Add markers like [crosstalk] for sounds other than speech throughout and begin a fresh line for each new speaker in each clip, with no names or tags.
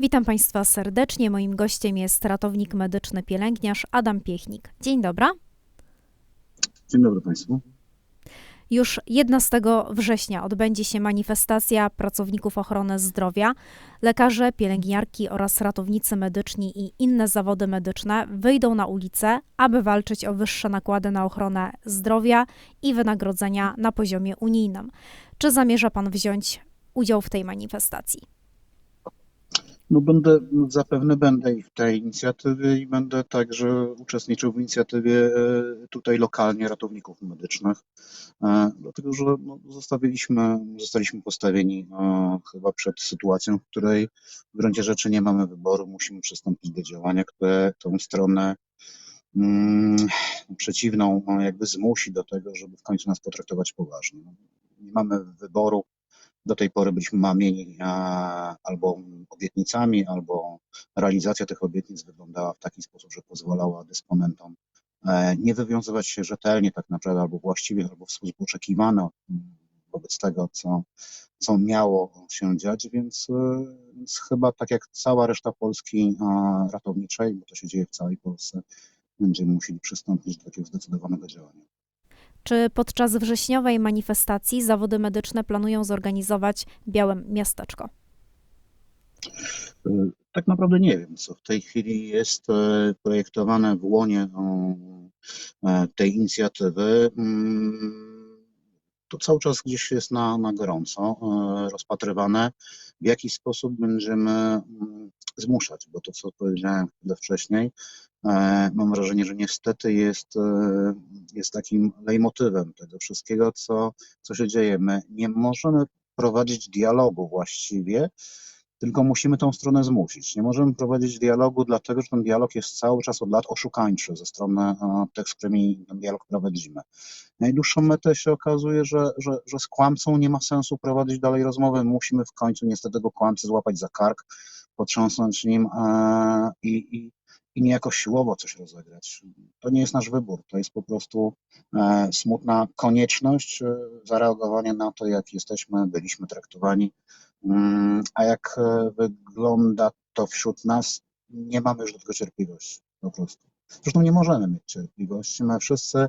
Witam Państwa serdecznie. Moim gościem jest ratownik medyczny pielęgniarz Adam Piechnik. Dzień dobry.
Dzień dobry Państwu.
Już 11 września odbędzie się manifestacja pracowników ochrony zdrowia. Lekarze, pielęgniarki oraz ratownicy medyczni i inne zawody medyczne wyjdą na ulicę, aby walczyć o wyższe nakłady na ochronę zdrowia i wynagrodzenia na poziomie unijnym. Czy zamierza Pan wziąć udział w tej manifestacji?
No będę, zapewne będę i w tej inicjatywie i będę także uczestniczył w inicjatywie e, tutaj lokalnie ratowników medycznych, e, dlatego że no, zostawiliśmy, zostaliśmy postawieni e, chyba przed sytuacją, w której w gruncie rzeczy nie mamy wyboru, musimy przystąpić do działania, które tą stronę mm, przeciwną no, jakby zmusi do tego, żeby w końcu nas potraktować poważnie. No, Nie mamy wyboru, do tej pory byliśmy mamieni albo obietnicami, albo realizacja tych obietnic wyglądała w taki sposób, że pozwalała dysponentom e, nie wywiązywać się rzetelnie tak naprawdę, albo właściwie, albo w sposób oczekiwany mm, wobec tego, co, co miało się dziać, więc, e, więc chyba tak jak cała reszta Polski ratowniczej, bo to się dzieje w całej Polsce, będziemy musieli przystąpić do takiego zdecydowanego działania.
Czy podczas wrześniowej manifestacji zawody medyczne planują zorganizować białe miasteczko?
E, Tak naprawdę nie wiem, co w tej chwili jest e, projektowane w łonie e, tej inicjatywy. Mm, To cały czas gdzieś jest na, na gorąco rozpatrywane, w jaki sposób będziemy mm, zmuszać, bo to, co powiedziałem chwilę wcześniej, mam wrażenie, że niestety jest, jest takim lejmotywem tego wszystkiego, co, co się dzieje. My nie możemy prowadzić dialogu właściwie, tylko musimy tą stronę zmusić. Nie możemy prowadzić dialogu, dlatego że ten dialog jest cały czas od lat oszukańczy ze strony e, tych, z którymi ten dialog prowadzimy. Najdłuższą metę się okazuje, że, że, że z kłamcą nie ma sensu prowadzić dalej rozmowy. Musimy w końcu niestety tego kłamcy złapać za kark, potrząsnąć nim e, i, i, i niejako siłowo coś rozegrać. To nie jest nasz wybór, to jest po prostu e, smutna konieczność zareagowania na to, jak jesteśmy, byliśmy traktowani A jak e, wygląda to wśród nas, nie mamy już do tego cierpliwości, po prostu. Zresztą nie możemy mieć cierpliwości. My wszyscy,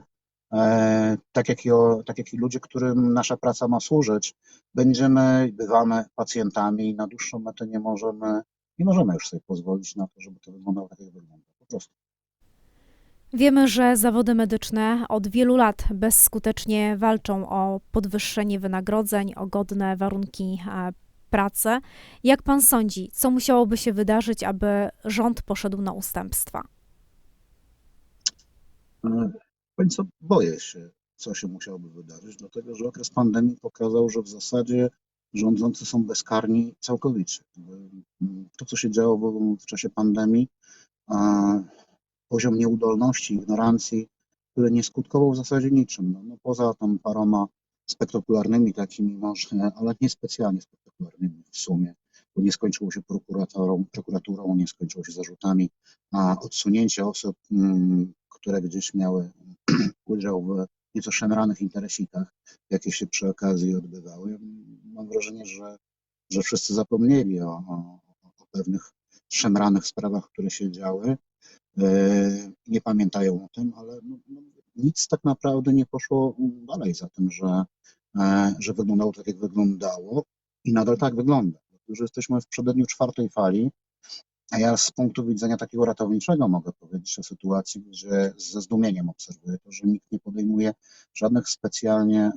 e, tak jak, i, o- tak jak i ludzie, którym nasza praca ma służyć, będziemy, bywamy pacjentami i na dłuższą metę nie możemy, nie możemy już sobie pozwolić na to, żeby to wyglądało tak, jak wygląda. Po prostu.
Wiemy, że zawody medyczne od wielu lat bezskutecznie walczą o podwyższenie wynagrodzeń, o godne warunki pracy. Jak pan sądzi, co musiałoby się wydarzyć, aby rząd poszedł na ustępstwa?
Powiem co, boję się, co się musiałoby wydarzyć, dlatego że okres pandemii pokazał, że w zasadzie rządzący są bezkarni całkowicie. To, co się działo w, w czasie pandemii, poziom nieudolności, ignorancji, który nie skutkował w zasadzie niczym. No, no poza tam paroma spektakularnymi takimi może, ale nie specjalnie spektakularnymi w sumie, bo nie skończyło się prokuraturą, prokuraturą nie skończyło się zarzutami, a odsunięcie osób, mm, które gdzieś miały [clears throat] udział w nieco szemranych interesikach, jakie się przy okazji odbywały. Mam wrażenie, że, że wszyscy zapomnieli o, o, o pewnych szemranych sprawach, które się działy. E, Nie pamiętają o tym, ale no, no, nic tak naprawdę nie poszło dalej za tym, że, e, że wyglądało tak, jak wyglądało i nadal tak wygląda. Że jesteśmy w przededniu czwartej fali, a ja z punktu widzenia takiego ratowniczego mogę powiedzieć o sytuacji, gdzie ze zdumieniem obserwuję to, że nikt nie podejmuje żadnych specjalnie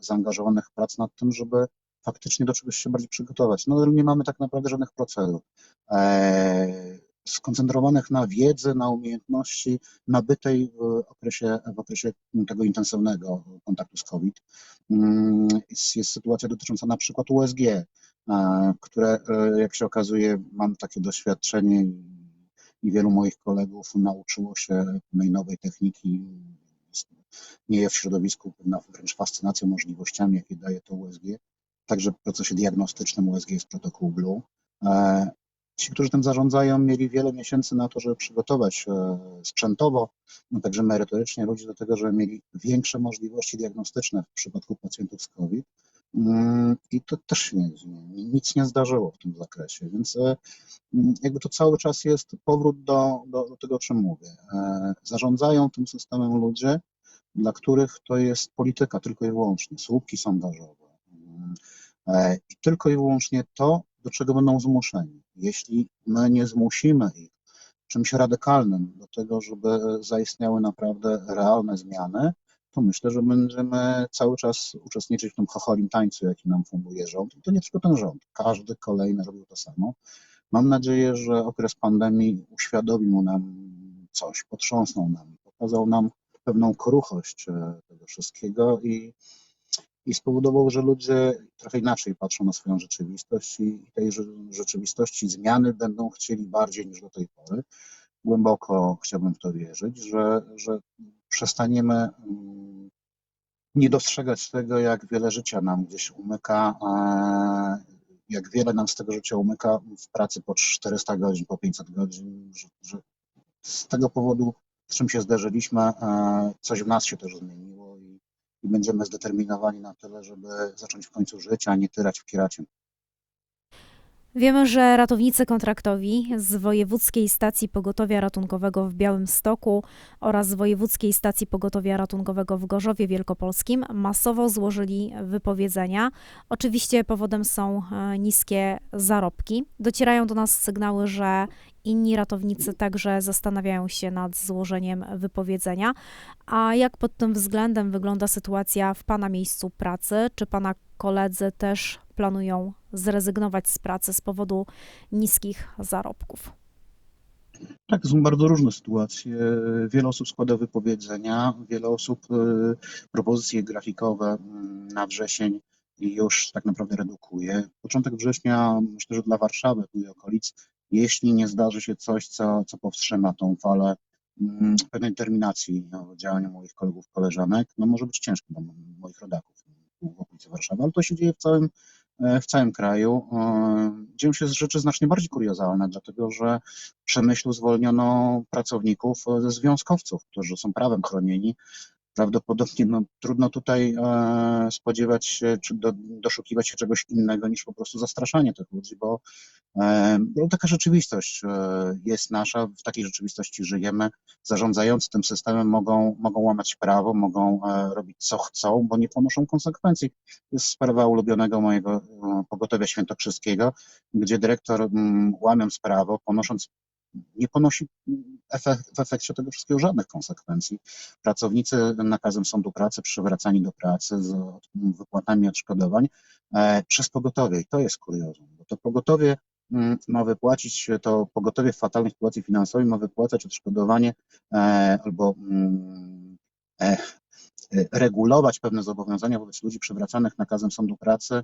zaangażowanych prac nad tym, żeby faktycznie do czegoś się bardziej przygotować. No nie mamy tak naprawdę żadnych procedur. E, skoncentrowanych na wiedzy, na umiejętności nabytej w okresie, w okresie tego intensywnego kontaktu z COVID. Mm, Jest, sytuacja dotycząca na przykład USG, e, które, e, jak się okazuje, mam takie doświadczenie i, wielu moich kolegów nauczyło się pewnej nowej techniki. Nie w środowisku pewna wręcz fascynacja możliwościami, jakie daje to USG. Także w procesie diagnostycznym USG jest protokół Blue. Ci, którzy tym zarządzają, mieli wiele miesięcy na to, żeby przygotować e, sprzętowo, no także merytorycznie ludzi do tego, żeby mieli większe możliwości diagnostyczne w przypadku pacjentów z COVID. Mm, I to też się nie, nic nie zdarzyło w tym zakresie, więc e, mm, jakby to cały czas jest powrót do, do, do tego, o czym mówię. E, Zarządzają tym systemem ludzie, dla których to jest polityka tylko i wyłącznie, słupki sondażowe. Mm, I tylko i wyłącznie to, do czego będą zmuszeni. Jeśli my nie zmusimy ich czymś radykalnym do tego, żeby zaistniały naprawdę realne zmiany, to myślę, że będziemy cały czas uczestniczyć w tym chocholim tańcu, jaki nam funduje rząd. I to nie tylko ten rząd, każdy kolejny robił to samo. Mam nadzieję, że okres pandemii uświadomił nam coś, potrząsnął nam, pokazał nam pewną kruchość e, tego wszystkiego i, i spowodował, że ludzie trochę inaczej patrzą na swoją rzeczywistość i tej rzeczywistości zmiany będą chcieli bardziej niż do tej pory. Głęboko chciałbym w to wierzyć, że, że przestaniemy mm, nie dostrzegać tego, jak wiele życia nam gdzieś umyka, jak wiele nam z tego życia umyka w pracy po 400 godzin, po 500 godzin, że, że z tego powodu, z czym się zderzyliśmy, coś w nas się też zmieniło i, będziemy zdeterminowani na tyle, żeby zacząć w końcu żyć, a nie tyrać w kiracie.
Wiemy, że ratownicy kontraktowi z Wojewódzkiej Stacji Pogotowia Ratunkowego w Białymstoku oraz z Wojewódzkiej Stacji Pogotowia Ratunkowego w Gorzowie Wielkopolskim masowo złożyli wypowiedzenia. Oczywiście powodem są e, niskie zarobki. Docierają do nas sygnały, że inni ratownicy także zastanawiają się nad złożeniem wypowiedzenia. A jak pod tym względem wygląda sytuacja w Pana miejscu pracy? Czy Pana koledzy też planują zrezygnować z pracy z powodu niskich zarobków?
Tak, są bardzo różne sytuacje. Wiele osób składa wypowiedzenia, wiele osób y, propozycje grafikowe mm, na wrzesień już tak naprawdę redukuje. Początek września, myślę, że dla Warszawy i okolic, jeśli nie zdarzy się coś, co, co powstrzyma tą falę mm, pewnej determinacji no, działania moich kolegów, koleżanek, no może być ciężko dla moich rodaków w okolicy Warszawy, ale to się dzieje w całym, w całym kraju. E, dzieją się rzeczy znacznie bardziej kuriozalne, dlatego że w Przemyślu zwolniono pracowników ze związkowców, którzy są prawem chronieni. Prawdopodobnie no, trudno tutaj e, spodziewać się, czy do, doszukiwać się czegoś innego niż po prostu zastraszanie tych ludzi, bo no, taka rzeczywistość jest nasza, w takiej rzeczywistości żyjemy. Zarządzający tym systemem mogą, mogą łamać prawo, mogą robić co chcą, bo nie ponoszą konsekwencji. Jest sprawa ulubionego mojego pogotowia świętokrzyskiego, gdzie dyrektor mm, łamiąc prawo, ponosząc nie ponosi w efekcie tego wszystkiego żadnych konsekwencji. Pracownicy nakazem sądu pracy przywracani do pracy z wypłatami odszkodowań e, przez pogotowie i to jest kuriozum, bo to pogotowie mm, ma wypłacić, to pogotowie w fatalnej sytuacji finansowej ma wypłacać odszkodowanie e, albo mm, e, regulować pewne zobowiązania wobec ludzi przywracanych nakazem sądu pracy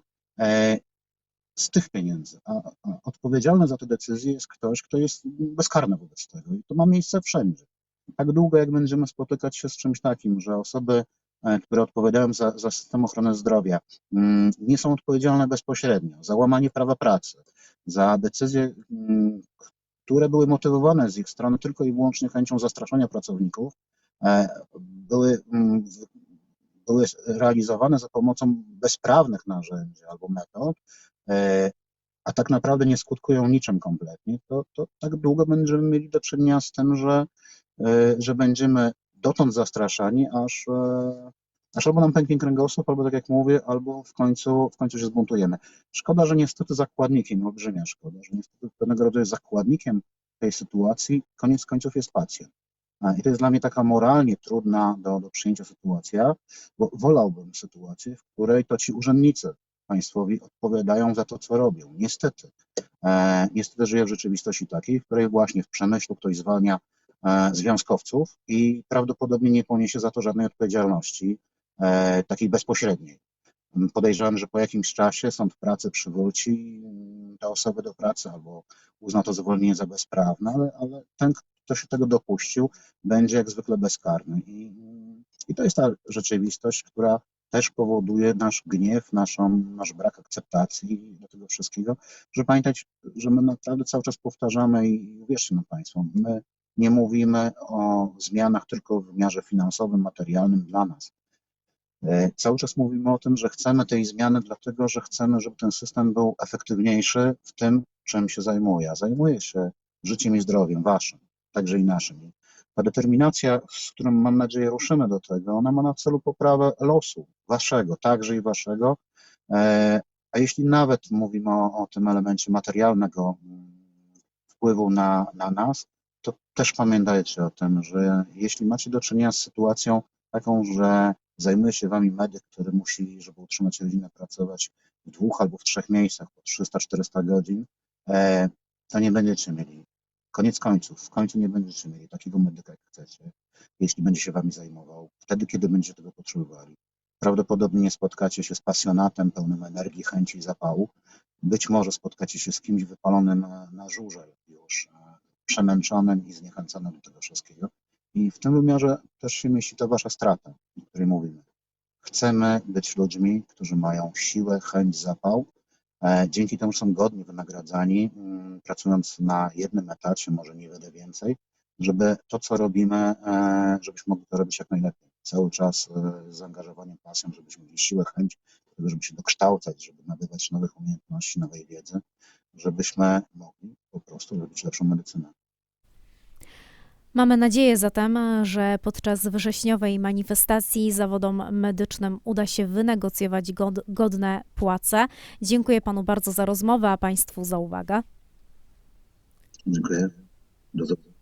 z tych pieniędzy, a, a odpowiedzialny za te decyzje jest ktoś, kto jest bezkarny wobec tego i to ma miejsce wszędzie. Tak długo, jak będziemy spotykać się z czymś takim, że osoby, e, które odpowiadają za, za system ochrony zdrowia, mm, nie są odpowiedzialne bezpośrednio za łamanie prawa pracy, za decyzje, mm, które były motywowane z ich strony tylko i wyłącznie chęcią zastraszania pracowników, e, były, mm, były realizowane za pomocą bezprawnych narzędzi albo metod, a tak naprawdę nie skutkują niczym kompletnie, to, to tak długo będziemy mieli do czynienia z tym, że, e, że będziemy dotąd zastraszani, aż, e, aż albo nam pęknie kręgosłup, albo tak jak mówię, albo w końcu, w końcu się zbuntujemy. Szkoda, że niestety zakładnikiem, olbrzymia szkoda, że niestety pewnego rodzaju zakładnikiem tej sytuacji koniec końców jest pacjent. I to jest dla mnie taka moralnie trudna do, do przyjęcia sytuacja, bo wolałbym sytuację, w której to ci urzędnicy państwowi odpowiadają za to, co robią. Niestety. E, niestety żyję w rzeczywistości takiej, w której właśnie w przemyśle ktoś zwalnia e, związkowców i prawdopodobnie nie poniesie za to żadnej odpowiedzialności, e, takiej bezpośredniej. Podejrzewam, że po jakimś czasie sąd pracy przywróci mm, te osoby do pracy albo uzna to zwolnienie za bezprawne, ale, ale ten, kto się tego dopuścił, będzie jak zwykle bezkarny. I, i to jest ta rzeczywistość, która też powoduje nasz gniew, naszą, nasz brak akceptacji do tego wszystkiego, że pamiętać, że my naprawdę cały czas powtarzamy i uwierzcie mi Państwo, my nie mówimy o zmianach tylko w wymiarze finansowym, materialnym dla nas. E, Cały czas mówimy o tym, że chcemy tej zmiany, dlatego że chcemy, żeby ten system był efektywniejszy w tym, czym się zajmuje. A zajmuje się życiem i zdrowiem waszym, także i naszym. Ta determinacja, z którą mam nadzieję ruszymy do tego, ona ma na celu poprawę losu waszego, także i waszego. E, A jeśli nawet mówimy o, o tym elemencie materialnego mm, wpływu na, na nas, to też pamiętajcie o tym, że jeśli macie do czynienia z sytuacją taką, że zajmuje się wami medyk, który musi, żeby utrzymać rodzinę, pracować w dwóch albo w trzech miejscach po 300-400 godzin, e, to nie będziecie mieli. Koniec końców, w końcu nie będziecie mieli takiego medyka, jak chcecie, jeśli będzie się wami zajmował, wtedy, kiedy będziecie tego potrzebowali. Prawdopodobnie spotkacie się z pasjonatem pełnym energii, chęci i zapału. Być może spotkacie się z kimś wypalonym na, żurze już, e, przemęczonym i zniechęconym do tego wszystkiego. I w tym wymiarze też się mieści ta wasza strata, o której mówimy. Chcemy być ludźmi, którzy mają siłę, chęć, zapał. E, Dzięki temu są godnie wynagradzani, mm, pracując na jednym etacie, może niewiele więcej, żeby to, co robimy, e, żebyśmy mogli to robić jak najlepiej. Cały czas e, z zaangażowaniem, pasją, żebyśmy mieli siłę, chęć tego, żeby się dokształcać, żeby nabywać nowych umiejętności, nowej wiedzy, żebyśmy mogli po prostu robić lepszą medycynę.
Mamy nadzieję zatem, że podczas wrześniowej manifestacji zawodom medycznym uda się wynegocjować god- godne płace. Dziękuję panu bardzo za rozmowę, a państwu za uwagę.
Dziękuję. Do zobaczenia.